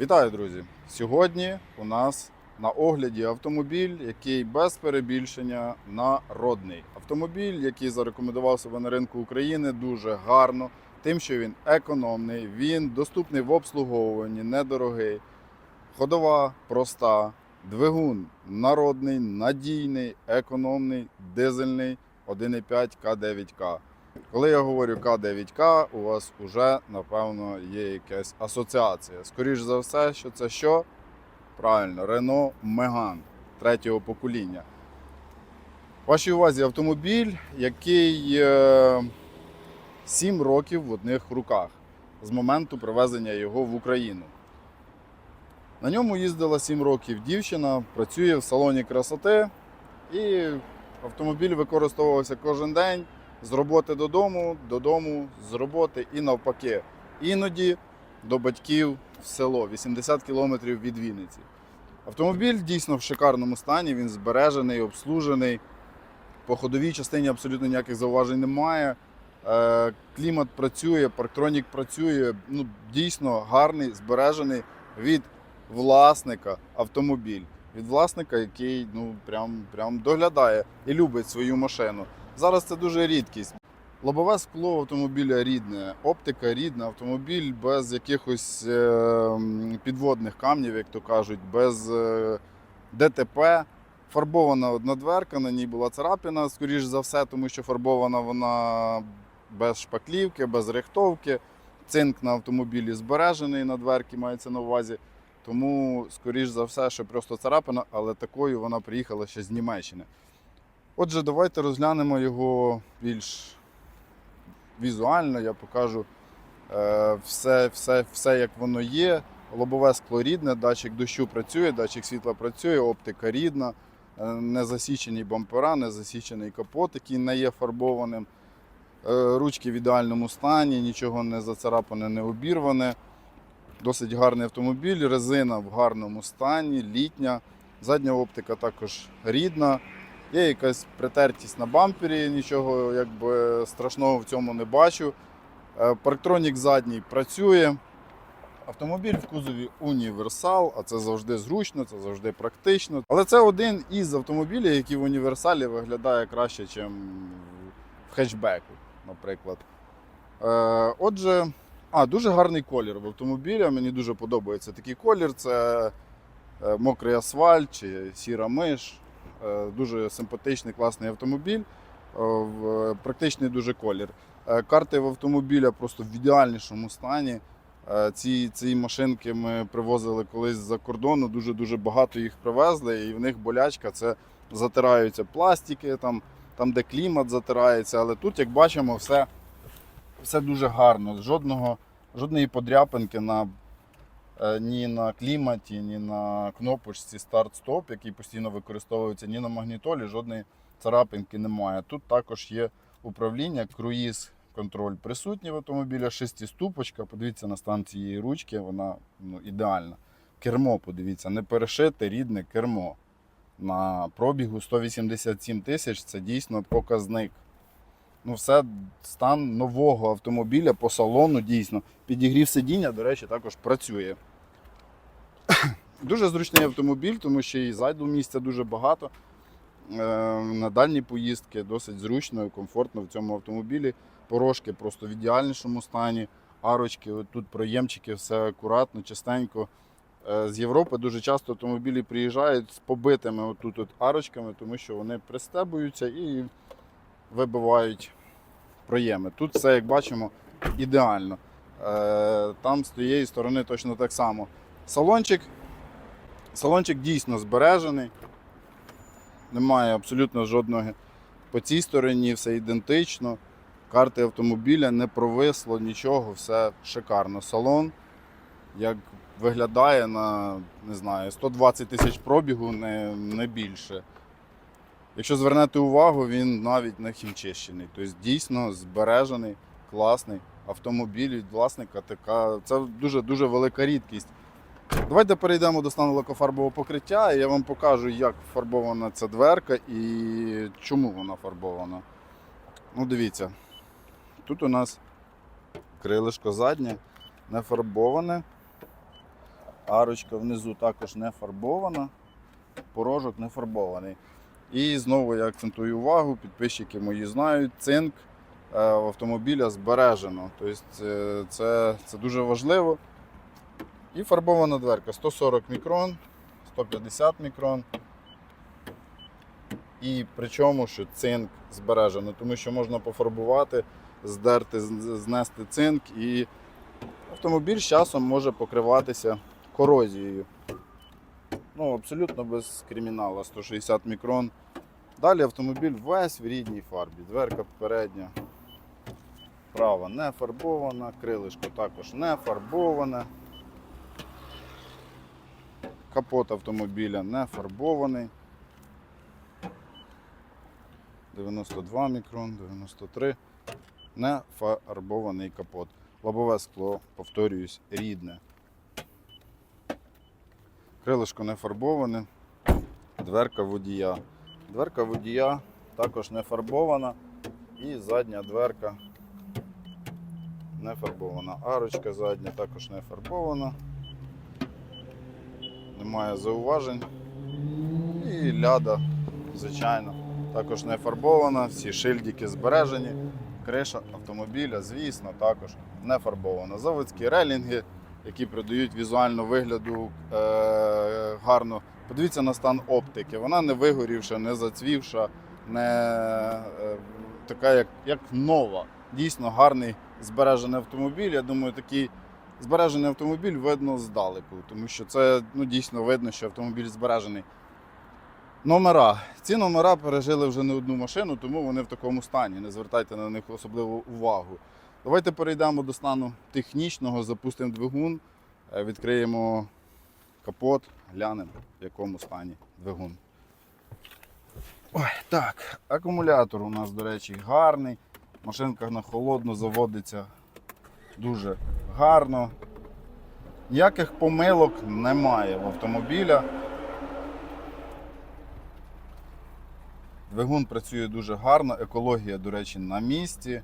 Вітаю, друзі! Сьогодні у нас на огляді автомобіль, який без перебільшення народний. Автомобіль, який зарекомендував себе на ринку України дуже гарно, тим, що він економний, він доступний в обслуговуванні, недорогий, ходова проста, двигун народний, надійний, економний, дизельний 1,5 К9К. Коли я говорю К9К, у вас вже, напевно, є якась асоціація. Скоріш за все, що це що? Правильно, Renault Megane третього покоління. Вашій увазі автомобіль, який е, 7 років в одних руках з моменту привезення його в Україну. На ньому їздила 7 років дівчина, працює в салоні красоти, і автомобіль використовувався кожен день з роботи додому, додому, з роботи і навпаки. Іноді до батьків в село 80 кілометрів від Вінниці. Автомобіль дійсно в шикарному стані, він збережений, обслужений. По ходовій частині абсолютно ніяких зауважень немає. Е, Клімат працює, парктронік працює. Ну, дійсно гарний, збережений від власника автомобіль. Від власника, який ну, прям, прям доглядає і любить свою машину. Зараз це дуже рідкість. Лобове скло автомобіля рідне, оптика рідна, автомобіль без якихось е, підводних камнів, як то кажуть, без е, ДТП. Фарбована одна дверка, на ній була царапина, скоріш за все, тому що фарбована вона без шпаклівки, без рихтовки. Цинк на автомобілі збережений на дверці, мається на увазі. Тому, скоріш за все, що просто царапина, але такою вона приїхала ще з Німеччини. Отже, давайте розглянемо його більш візуально. Я покажу е, все, все, все, як воно є. Лобове скло рідне, датчик дощу працює, датчик світла працює, оптика рідна, е, не засічені бампера, не засічений капот, який не є фарбованим. Е, Ручки в ідеальному стані, нічого не зацарапане, не обірване. Досить гарний автомобіль, резина в гарному стані, літня. Задня оптика також рідна. Є якась притертість на бампері, нічого якби, страшного в цьому не бачу. Е, Парктронік задній працює. Автомобіль в кузові універсал, а це завжди зручно, це завжди практично. Але це один із автомобілів, який в універсалі виглядає краще, ніж в хетчбеку, наприклад. Е, Отже, а, дуже гарний колір в автомобіля. Мені дуже подобається такий колір. Це е, мокрий асфальт чи сіра миш. Е, Дуже симпатичний, класний автомобіль. Е, в- Практичний дуже колір. Е, Карти в автомобіля просто в ідеальнішому стані. Ці, ці машинки ми привозили колись з-за кордону, дуже-дуже багато їх привезли, і в них болячка це затираються пластики, там, там де клімат затирається. Але тут, як бачимо, все, все дуже гарно. Жодного, жодної подряпинки на, ні на кліматі, ні на кнопочці старт-стоп, який постійно використовується, ні на магнітолі, жодної царапинки немає. Тут також є управління, круїз контроль присутній в автомобілі, шестиступочка. Подивіться на стан цієї ручки, вона ну, ідеальна. Кермо, подивіться, не перешите рідне кермо. На пробігу 187 тисяч це дійсно показник. Ну, все, стан нового автомобіля по салону дійсно. Підігрів сидіння, до речі, також працює. Дуже зручний автомобіль, тому що і зайду місця дуже багато. Е, На дальні поїздки досить зручно і комфортно в цьому автомобілі. Порожки просто в ідеальнішому стані. Арочки, тут проємчики, все акуратно, чистенько. Е, З Європи дуже часто автомобілі приїжджають з побитими отут от арочками, тому що вони пристебуються і вибивають проєми. Тут все, як бачимо, ідеально. Е, Там з тієї сторони точно так само. Салончик, салончик дійсно збережений. Немає абсолютно жодного. По цій стороні все ідентично. Карти автомобіля не провисло нічого, все шикарно. Салон, як виглядає на не знаю, 120 тисяч пробігу, не, не більше. Якщо звернете увагу, він навіть не хімчищений. Тобто дійсно збережений, класний автомобіль від власника. Така, це дуже-дуже велика рідкість. Давайте перейдемо до стану лакофарбового покриття, і я вам покажу, як фарбована ця дверка і чому вона фарбована. Ну, дивіться, тут у нас крилишко заднє не фарбоване, арочка внизу також не фарбована, порожок не фарбований. І знову я акцентую увагу, підписчики мої знають, цинк е, автомобіля збережено. Тобто це, це, це дуже важливо. І фарбована дверка 140 мікрон, 150 мікрон. І причому, що цинк збережено, тому що можна пофарбувати, здерти, знести цинк, і автомобіль з часом може покриватися корозією. Ну, абсолютно без криміналу, 160 мікрон. Далі автомобіль весь в рідній фарбі. Дверка передня, права не фарбована, крилишко також не фарбоване. Капот автомобіля не фарбований. 92 мікрон, 93. Не фарбований капот. Лобове скло, повторююсь, рідне. Крилишко не фарбоване. Дверка водія. Дверка водія також не фарбована. І задня дверка не фарбована. Арочка задня також не фарбована. Немає зауважень. І ляда, звичайно, також не фарбована. Всі шильдики збережені. Криша автомобіля, звісно, також не фарбована. Заводські релінги, які придають візуально вигляду е- гарно. Подивіться на стан оптики. Вона не вигорівша, не зацвівша, не е, така, як, як нова. Дійсно гарний збережений автомобіль. Я думаю, такий збережений автомобіль видно здалеку, тому що це ну, дійсно видно, що автомобіль збережений. Номера. Ці номера пережили вже не одну машину, тому вони в такому стані. Не звертайте на них особливу увагу. Давайте перейдемо до стану технічного, запустимо двигун, е, відкриємо капот, глянемо, в якому стані двигун. Ой, так, акумулятор у нас, до речі, гарний. Машинка на холодно заводиться дуже гарно. Ніяких помилок немає в автомобіля. Двигун працює дуже гарно, екологія, до речі, на місці.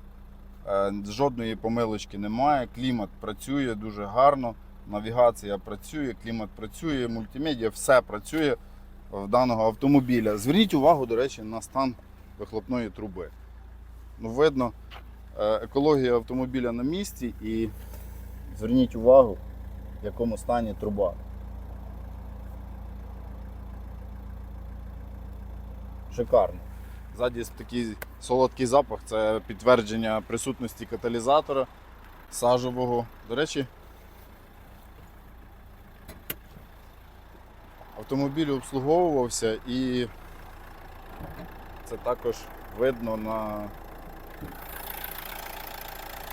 Е, Жодної помилочки немає. Клімат працює дуже гарно, навігація працює, клімат працює, мультимедіа, все працює в даного автомобіля. Зверніть увагу, до речі, на стан вихлопної труби. Ну, видно, е, екологія автомобіля на місці і зверніть увагу, в якому стані труба. Шикарно. Ззаді такий солодкий запах це підтвердження присутності каталізатора сажового. До речі, автомобіль обслуговувався і це також видно на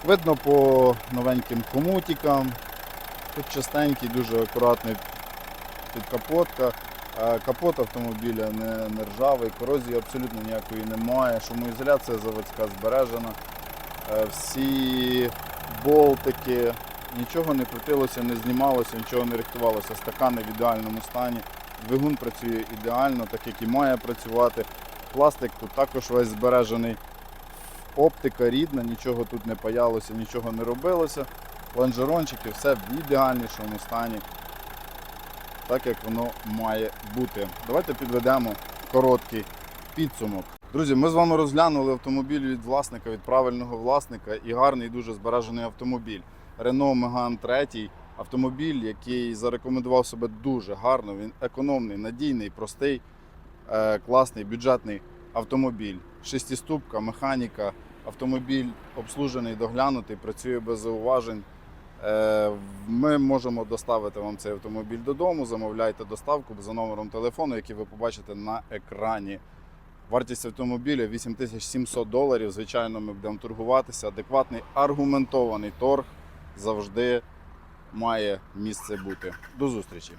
видно по новеньким комутикам. Тут частенький, дуже акуратний підкапотка. Е, Капот автомобіля не, не ржавий, корозії абсолютно ніякої немає. Шумоізоляція заводська збережена. Е, Всі болтики, нічого не крутилося, не знімалося, нічого не рихтувалося. Стакани в ідеальному стані. Двигун працює ідеально, так як і має працювати. Пластик тут також весь збережений. Оптика рідна, нічого тут не паялося, нічого не робилося. Лонжерончики, все в ідеальнішому стані так як воно має бути. Давайте підведемо короткий підсумок. Друзі, ми з вами розглянули автомобіль від власника, від правильного власника і гарний, дуже збережений автомобіль. Renault Megane 3. Автомобіль, який зарекомендував себе дуже гарно. Він економний, надійний, простий, е, класний, бюджетний автомобіль. Шестиступка, механіка, автомобіль обслужений, доглянутий, працює без зауважень. Е, Ми можемо доставити вам цей автомобіль додому. Замовляйте доставку за номером телефону, який ви побачите на екрані. Вартість автомобіля 8700 доларів. Звичайно, ми будемо торгуватися. Адекватний аргументований торг завжди має місце бути. До зустрічі!